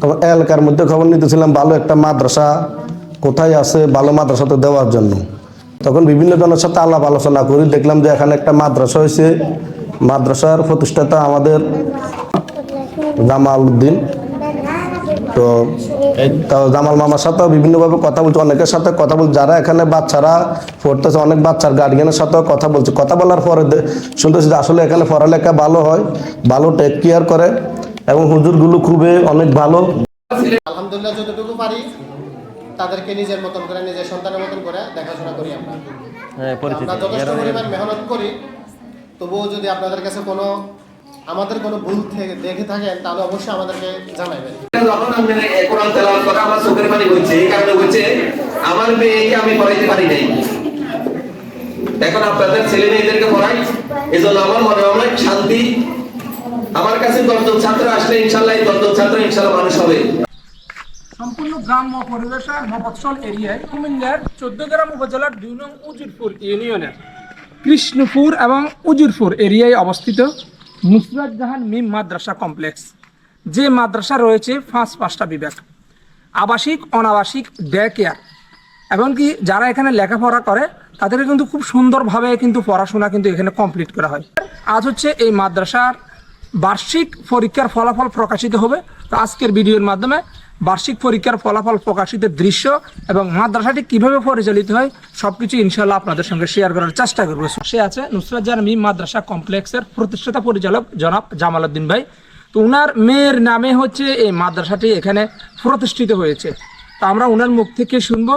তখন এলাকার মধ্যে খবর নিতেছিলাম ভালো একটা মাদ্রাসা কোথায় আছে? ভালো মাদ্রাসাতে দেওয়ার জন্য। তখন বিভিন্ন জনের সাথে আলাপ আলোচনা করি, দেখলাম যে এখানে একটা মাদ্রাসা হয়েছে। মাদ্রাসার প্রতিষ্ঠাতা আমাদের জামাল উদ্দিন তো জামাল মামার সাথেও বিভিন্নভাবে কথা বলছে, অনেকের সাথে কথা বলছে। যারা এখানে বাচ্চারা পড়তেছে, অনেক বাচ্চার গার্ডিয়ানের সাথেও কথা বলছে। কথা বলার পরে শুনতেছি যে আসলে এখানে পড়ালেখা ভালো হয়, ভালো টেক কেয়ার করে। এবং হুজুরগুলো খুবই অনেক ভালো। আলহামদুলিল্লাহ যতটুকু পারি তাদেরকে নিজের মতন করে নিজের সন্তানের মতন করে দেখাশোনা করি আমরা। হ্যাঁ আমরা যথেষ্ট পরিমাণ মেহনত করি। তবুও যদি আপনাদের কাছে কোনো আমাদের কোনো ভুল থেকে দেখে থাকেন তাহলে অবশ্যই আমাদেরকে জানাবেন। যখন আমি কোরআন তেলাওয়াত করে আমার চোখের পানি বইছে এই কারণে বইছে আমার মেয়েকে আমি পড়াইতে পারি নাই। এখন আপনাদের ছেলে মেয়েদেরকে পড়াই এজন্য আমার মনে অনেক শান্তি আমার কাছে দশজন ছাত্র আসলে ইনশাল্লাহ দশজন ছাত্র ইনশাল্লাহ মানুষ হবে। সম্পূর্ণ গ্রাম্য পরিবেশে মফৎসল এরিয়ায় কুমিল্লার চোদ্দ গ্রাম উপজেলার দুই নং উজিরপুর ইউনিয়নের কৃষ্ণপুর এবং উজিরপুর এরিয়ায় অবস্থিত নুসরাত জাহান মিম মাদ্রাসা কমপ্লেক্স। যে মাদ্রাসা রয়েছে পাঁচ পাঁচটা বিভাগ। আবাসিক, অনাবাসিক ডে কেয়ার এমনকি যারা এখানে লেখাপড়া করে তাদেরকে কিন্তু খুব সুন্দরভাবে কিন্তু পড়াশোনা কিন্তু এখানে কমপ্লিট করা হয়। আজ হচ্ছে এই মাদ্রাসার বার্ষিক পরীক্ষার ফলাফল প্রকাশিত হবে। তো আজকের ভিডিওর মাধ্যমে বার্ষিক পরীক্ষার ফলাফল প্রকাশিতের দৃশ্য এবং মাদ্রাসাটি কীভাবে পরিচালিত হয়, সবকিছু ইনশাল্লাহ আপনাদের সঙ্গে শেয়ার করার চেষ্টা করব। সে আছে নুসরাত মিম মাদ্রাসা কমপ্লেক্সের প্রতিষ্ঠাতা পরিচালক জনাব জামাল উদ্দিন ভাই। তো উনার মেয়ের নামে হচ্ছে এই মাদ্রাসাটি এখানে প্রতিষ্ঠিত হয়েছে। তো আমরা উনার মুখ থেকে শুনব,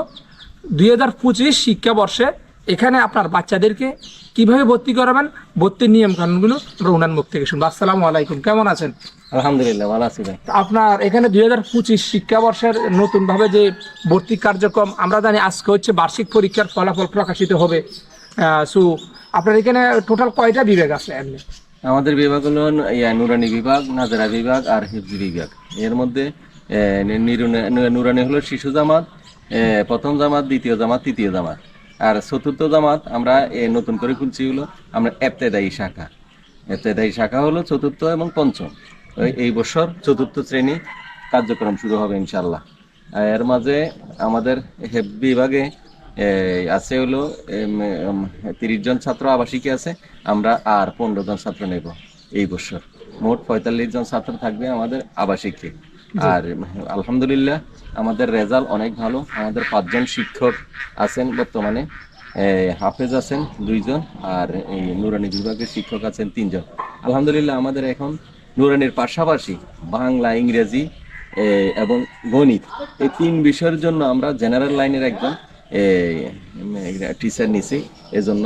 দুই হাজার পঁচিশ শিক্ষাবর্ষে এখানে আপনার বাচ্চাদেরকে কীভাবে ভর্তি করাবেন? ভর্তির নিয়ম কানুনগুলো আমরা ওনার মুখ থেকে শুনব। আসসালামু আলাইকুম কেমন আছেন? আলহামদুলিল্লাহ ভালো আছি ভাই। আপনার এখানে দুই হাজার পঁচিশ শিক্ষাবর্ষের নতুনভাবে যে ভর্তি কার্যক্রম আমরা জানি আজকে হচ্ছে বার্ষিক পরীক্ষার ফলাফল প্রকাশিত হবে। সো আপনার এখানে টোটাল কয়টা বিভাগ আছে এমনি? আমাদের বিভাগ হলো নুরানি বিভাগ নাজারা বিভাগ আর হিফজি বিভাগ। এর মধ্যে নুরানি হলো শিশু জামাত প্রথম জামাত দ্বিতীয় জামাত তৃতীয় জামাত। আর চতুর্থ জামাত আমরা নতুন করে খুলছি হলো আমরা এপ্তেদায়ী শাখা। এপ্তেদায়ী শাখা হলো চতুর্থ এবং পঞ্চম। এই বছর চতুর্থ শ্রেণি কার্যক্রম শুরু হবে ইনশাল্লাহ এর মাঝে আমাদের হেফ বিভাগে আছে হলো তিরিশ জন ছাত্র আবাসিকে আছে। আমরা আর পনেরো জন ছাত্র নেব এই বছর। মোট পঁয়তাল্লিশ জন ছাত্র থাকবে আমাদের আবাসিকে আর আলহামদুলিল্লাহ আমাদের রেজাল্ট অনেক ভালো। আমাদের পাঁচজন শিক্ষক আছেন বর্তমানে। হাফেজ আছেন দুইজন আর এই নুরানি বিভাগের শিক্ষক আছেন তিনজন। আলহামদুলিল্লাহ আমাদের এখন নুরানির পাশাপাশি বাংলা, ইংরেজি এবং গণিত এই তিন বিষয়ের জন্য আমরা জেনারেল লাইনের একজন টিচার নিছি। এজন্য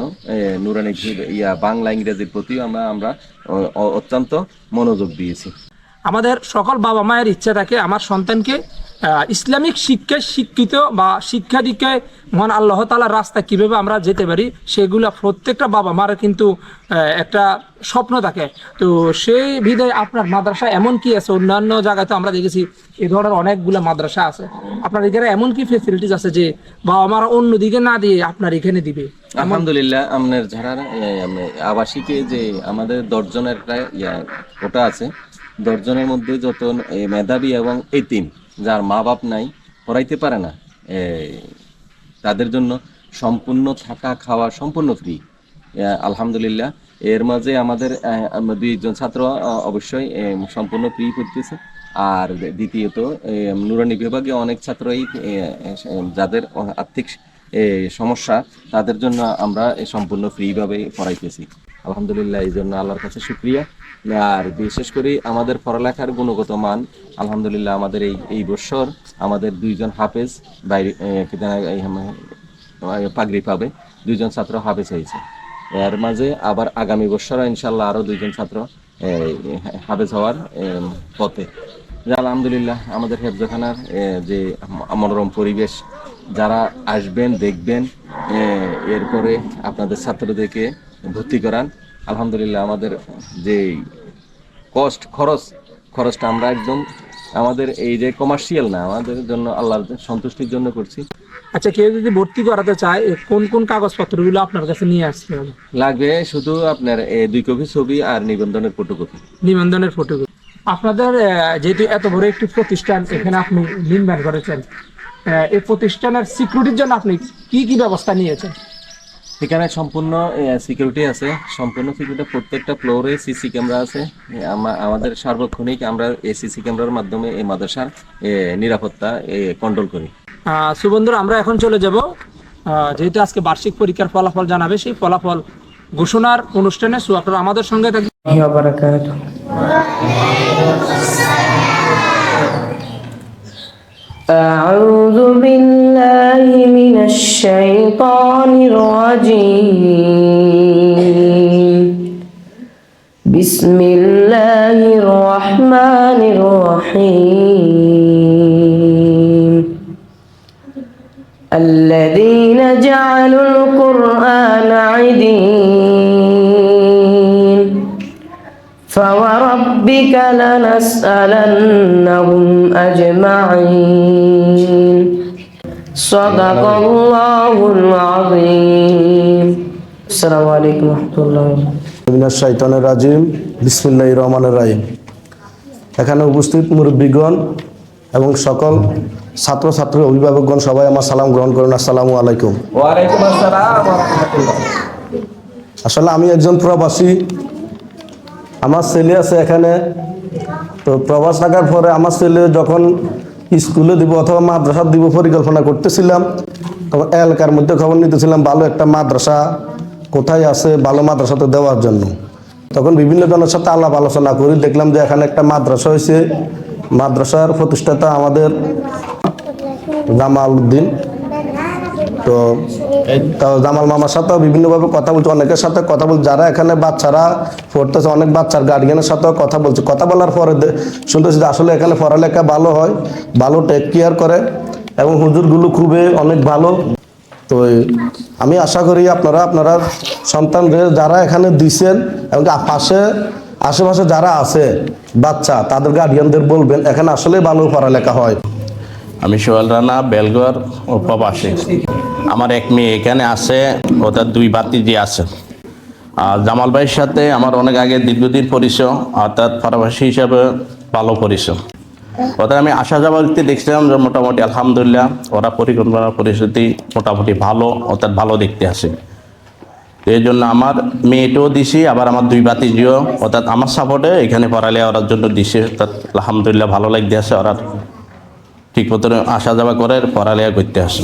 নুরানি ইয়া বাংলা, ইংরেজির প্রতিও আমরা আমরা অত্যন্ত মনোযোগ দিয়েছি। আমাদের সকল বাবা মায়ের ইচ্ছা থাকে আমার সন্তানকে ইসলামিক শিক্ষায় শিক্ষিত বা শিক্ষা দীক্ষায় মহান আল্লাহ তালার রাস্তা কীভাবে আমরা যেতে পারি, সেগুলো প্রত্যেকটা বাবা মার কিন্তু একটা স্বপ্ন থাকে। তো সেই বিধায় আপনার মাদ্রাসা এমন কি আছে? অন্যান্য জায়গায় তো আমরা দেখেছি এ ধরনের অনেকগুলো মাদ্রাসা আছে। আপনার এখানে এমন কি ফেসিলিটিস আছে যে বাবা মারা অন্যদিকে না দিয়ে আপনার এখানে দিবে? আলহামদুলিল্লাহ আপনার আমনে আবাসিকে যে আমাদের দশজনের একটা ইয়া, ওটা আছে। দশজনের মধ্যে যত মেধাবী এবং এতিম, যার মা বাপ নাই, পড়াইতে পারে না। তাদের জন্য সম্পূর্ণ থাকা খাওয়া সম্পূর্ণ ফ্রি আলহামদুলিল্লাহ। এর মাঝে আমাদের দুইজন ছাত্র অবশ্যই সম্পূর্ণ ফ্রি পড়তেছে। আর দ্বিতীয়ত নুরানি বিভাগে অনেক ছাত্রই যাদের আর্থিক সমস্যা, তাদের জন্য আমরা সম্পূর্ণ ফ্রিভাবে পড়াইতেছি। আলহামদুলিল্লাহ, এই জন্য আল্লাহর কাছে শুক্রিয়া। আর বিশেষ করে আমাদের পড়ালেখার গুণগত মান, আলহামদুলিল্লাহ আমাদের এই এই বছর আমাদের দুইজন হাফেজ বাইরে পাগড়ি পাবে। দুইজন ছাত্র হাফেজ হয়েছে। এর মাঝে আবার আগামী বছর ইনশাল্লাহ আরও দুইজন ছাত্র হাফেজ হওয়ার পথে। আলহামদুলিল্লাহ আমাদের হেফজখানার যে মনোরম পরিবেশ, যারা আসবেন, দেখবেন এরপরে আপনাদের ছাত্রদেরকে ভর্তি করান। আলহামদুলিল্লাহ আমাদের যে কস্ট খরচ খরচটা আমরা একদম আমাদের এই যে কমার্শিয়াল না আমাদের জন্য আল্লাহর সন্তুষ্টির জন্য করছি। আচ্ছা কেউ যদি ভর্তি করাতে চায় কোন কোন কাগজপত্রগুলো আপনার কাছে নিয়ে আসতে হবে? লাগবে শুধু আপনার এ, দুই কপি ছবি আর নিবন্ধনের ফটোকপি নিবন্ধনের ফটোকপি আপনাদের যেহেতু এত বড় একটি প্রতিষ্ঠান এখানে আপনি নির্মাণ করেছেন এই প্রতিষ্ঠানের সিকিউরিটির জন্য আপনি কি কি ব্যবস্থা নিয়েছেন? এখানে সম্পূর্ণ সিকিউরিটি আছে। সম্পূর্ণ সিকিউরিটি প্রত্যেকটা ফ্লোরে সিসি ক্যামেরা আছে। আমাদের সার্বক্ষণিক আমরা এই সিসি ক্যামেরার মাধ্যমে এই মাদ্রাসার নিরাপত্তা কন্ট্রোল করি। আহ, সো বন্ধুরা আমরা এখন চলে যাব। যেহেতু আজকে বার্ষিক পরীক্ষার ফলাফল জানাবে সেই ফলাফল ঘোষণার অনুষ্ঠানে। সো আপনারা আমাদের সঙ্গে থাকবেন। الشيطان الرجيم. بسم الله الرحمن الرحيم. الذين جعلوا القرآن عدين. فوربك لنسألنهم أجمعين. صدق الله العظيم السلام عليكم ورحمة الله وبركاته মিনাশ শাইতানের রাজিম বিসমিল্লাহ রহমানের রাহিম এখানে উপস্থিত মুরব্বীগণ এবং সকল ছাত্রছাত্রী অভিভাবকগণ সবাই আমার সালাম গ্রহণ করুন আসসালামু আলাইকুম ওয়ালাইকুম আসসালাম ওয়া রাহমাতুল্লাহ আসলে আমি একজন প্রবাসী আমার ছেলে আছে এখানে তো প্রবাস থাকার পরে আমার ছেলে যখন স্কুলে দিব অথবা মাদ্রাসা দিব পরিকল্পনা করতেছিলাম। তখন এলাকার মধ্যে খবর নিতেছিলাম, ভালো একটা মাদ্রাসা কোথায় আছে? ভালো মাদ্রাসাতে দেওয়ার জন্য। তখন বিভিন্ন জনের সাথে আলাপ আলোচনা করি দেখলাম যে এখানে একটা মাদ্রাসা হয়েছে। মাদ্রাসার প্রতিষ্ঠাতা আমাদের জামাল উদ্দিন। তো তো জামাল মামার সাথেও বিভিন্নভাবে কথা বলছে, অনেকের সাথে কথা বলছে। যারা এখানে বাচ্চারা পড়তেছে, অনেক বাচ্চার গার্ডিয়ানের সাথেও কথা বলছে। কথা বলার পরে শুনতেছি যে আসলে এখানে পড়ালেখা ভালো হয়, ভালো টেক কেয়ার করে, এবং হুজুরগুলো খুবই অনেক ভালো। তো আমি আশা করি আপনারা আপনারা সন্তানদের যারা এখানে দিছেন, এবং পাশে, আশেপাশে যারা আছে, বাচ্চা, তাদের গার্ডিয়ানদের বলবেন, এখানে আসলে ভালো পড়ালেখা হয়। আমি সোহেল রানা, বেলগড় ও প্রবাসী। আমার এক মেয়ে এখানে আছে ওদের দুই বাতিজি আছে। আর জামাল ভাইয়ের সাথে আমার অনেক আগে দীর্ঘদিন পরিচয় অর্থাৎ প্রবাসী হিসাবে ভালো পরিচয়। ওদের আমি আসা যাওয়া দিতে দেখছিলাম যে মোটামুটি আলহামদুলিল্লাহ ওরা পরিকল্পনা পরিস্থিতি মোটামুটি ভালো অর্থাৎ ভালো দেখতে আসে এই জন্য আমার মেয়েটাও দিছি, আবার আমার দুই বাতিজিও অর্থাৎ আমার সাপোর্টে এখানে পড়ালেখা ওরার জন্য দিছে। অর্থাৎ আলহামদুলিল্লাহ ভালো লাগতে আছে, ওরা ঠিক মতো আসা যাওয়া করে, পড়ালেখা করতে আসে।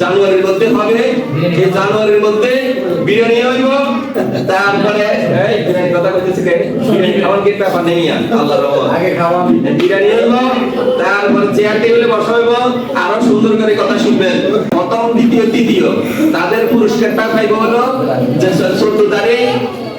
জানুয়ারির মধ্যে হবে। এই জানুয়ারির মধ্যে বিরিয়ানি হইব। তারপরে এই বিরিয়ানি কথা কইতেছি কে? বিরিয়ানি খাওয়ার কি ব্যাপার নেই আল্লাহ আল্লাহর রহমত। আগে খাওয়া বিরিয়ানি হইব তারপর চেয়ার টেবিলে বসা হইব। আরও সুন্দর করে কথা শুনবেন। প্রথম দ্বিতীয় তৃতীয়। তাদের পুরস্কারটা পাইব হলো যে চোদ্দ দাঁড়িয়ে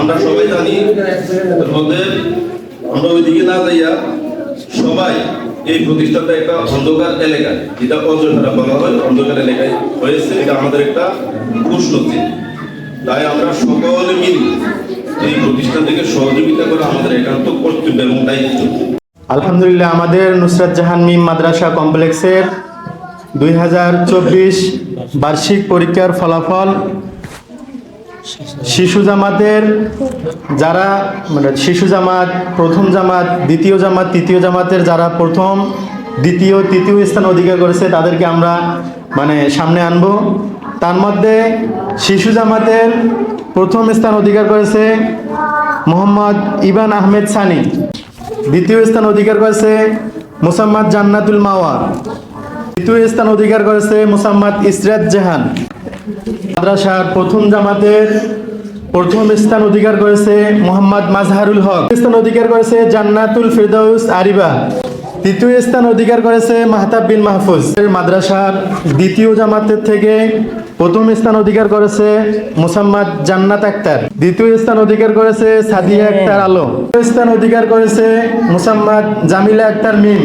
আমরা সবাই জানি মধ্যে আমরা ওইদিকে না যাইয়া সবাই এই প্রতিষ্ঠানটা একটা অন্ধকার এলাকায়, যেটা অঞ্চলটা বলা হয়, অন্ধকার এলাকায় হয়েছে, এটা আমাদের একটা ছিল তাই আমরা সকলে মিলে এই প্রতিষ্ঠান থেকে সহযোগিতা করা আমাদের একান্ত কর্তব্য এবং দায়িত্ব। আলহামদুলিল্লাহ, আমাদের নুসরাত জাহান মিম মাদ্রাসা কমপ্লেক্সের দুই হাজার চব্বিশ বার্ষিক পরীক্ষার ফলাফল শিশু জামাতের যারা মানে শিশু জামাত, প্রথম জামাত, দ্বিতীয় জামাত, তৃতীয় জামাতের যারা প্রথম, দ্বিতীয়, তৃতীয় স্থান অধিকার করেছে, তাদেরকে আমরা মানে সামনে আনব। তার মধ্যে শিশু জামাতের প্রথম স্থান অধিকার করেছে মোহাম্মদ ইবান আহমেদ সানি। দ্বিতীয় স্থান অধিকার করেছে মুসাম্মদ জান্নাতুল মাওয়া দ্বিতীয় স্থান অধিকার করেছে মোসাম্মদ ইসরাত জাহান। মাদ্রাসার প্রথম জামাতের প্রথম স্থান অধিকার করেছে মোহাম্মদ মাজহারুল হক। স্থান অধিকার করেছে জান্নাতুল ফিরদাউস আরিবা। তৃতীয় স্থান অধিকার করেছে মাহতাব বিন মাহফুজ। মাদ্রাসার দ্বিতীয় জামাতের থেকে প্রথম স্থান অধিকার করেছে মোসাম্মদ জান্নাত আক্তার। দ্বিতীয় স্থান অধিকার করেছে সাদিয়া আক্তার আলো স্থান অধিকার করেছে মোসাম্মদ জামিলা আক্তার মিম।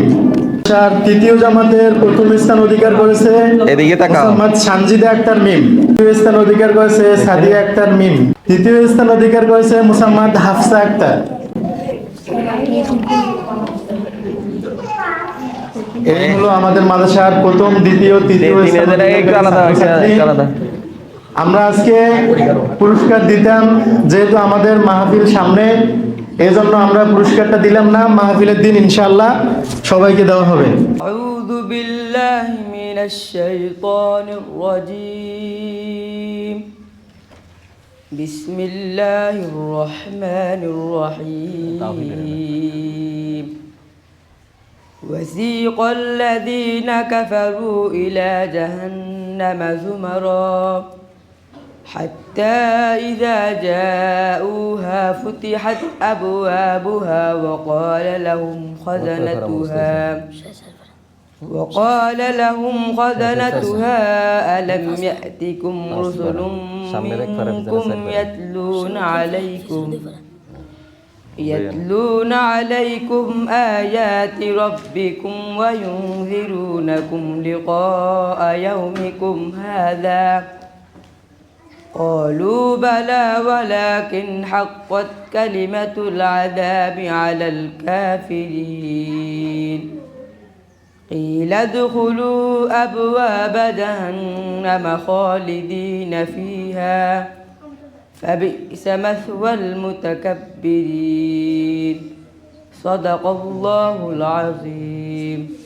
মাদ্রাসার তৃতীয় জামাতের প্রথম স্থান অধিকার করেছে এদিকে তাকাও। মোহাম্মদ সানজিদা আক্তার মিম তৃতীয় স্থান অধিকার করেছে সাদিয়া আক্তার মিম তৃতীয় স্থান অধিকার করেছে মোসাম্মদ হাফসা আক্তার এই হলো আমাদের মাদ্রাসার প্রথম দ্বিতীয় তৃতীয়। আমরা আজকে পুরস্কার দিতাম যেহেতু আমাদের মাহফিল সামনে এই জন্য আমরা পুরস্কারটা দিলাম না মাহফিলের দিন ইনশাআল্লাহ সবাইকে দেওয়া হবে أعوذ بالله من الشيطان الرجيم بسم الله الرحمن الرحيم وسيق الذين كفروا إلى جهنم زمرا حتى إذا جاءوها فتحت أبوابها وقال لهم خزنتها. وقال لهم خزنتها. ألم يأتكم رسل منكم يتلون عليكم يتلون عليكم آيات ربكم وينذرونكم لقاء يومكم هذا. قالوا بلى ولكن حقت كلمة العذاب على الكافرين. قيل ادخلوا أبواب جهنم خالدين فيها. فبئس مثوى المتكبرين. صدق الله العظيم.